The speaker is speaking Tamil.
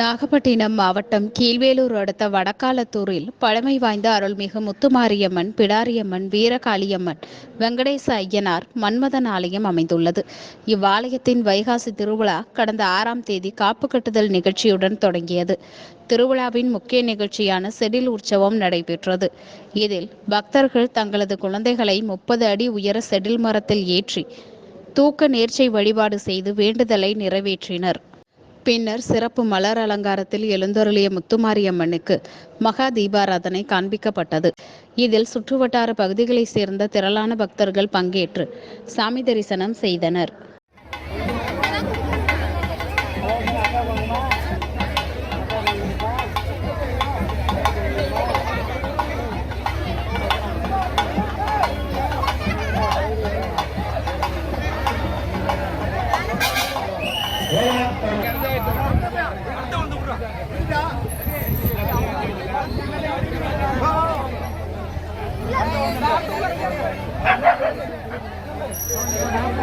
நாகப்பட்டினம் மாவட்டம் கீழ்வேலூர் அடுத்த வடக்காலத்தூரில் பழமை வாய்ந்த அருள்மிகு முத்துமாரியம்மன் பிடாரியம்மன் வீரகாளியம்மன் வெங்கடேச ஐயனார் மன்மதன் ஆலயம் அமைந்துள்ளது. இவ்வாலயத்தின் வைகாசி திருவிழா கடந்த ஆறாம் தேதி காப்பு கட்டுதல் நிகழ்ச்சியுடன் தொடங்கியது. திருவிழாவின் முக்கிய நிகழ்ச்சியான செடில் உற்சவம் நடைபெற்றது. இதில் பக்தர்கள் தங்களது குழந்தைகளை முப்பது அடி உயர செடில் மரத்தில் ஏற்றி தூக்க நேர்ச்சை வழிபாடு செய்து வேண்டுதலை நிறைவேற்றினர். பின்னர் சிறப்பு மலர் அலங்காரத்தில் எழுந்தருளிய முத்துமாரியம்மனுக்கு மகா தீபாராதனை காண்பிக்கப்பட்டது இதில் சுற்றுவட்டார பகுதிகளைச் சேர்ந்த திரளான பக்தர்கள் பங்கேற்று சாமி தரிசனம் செய்தனர் Yeah. Bye.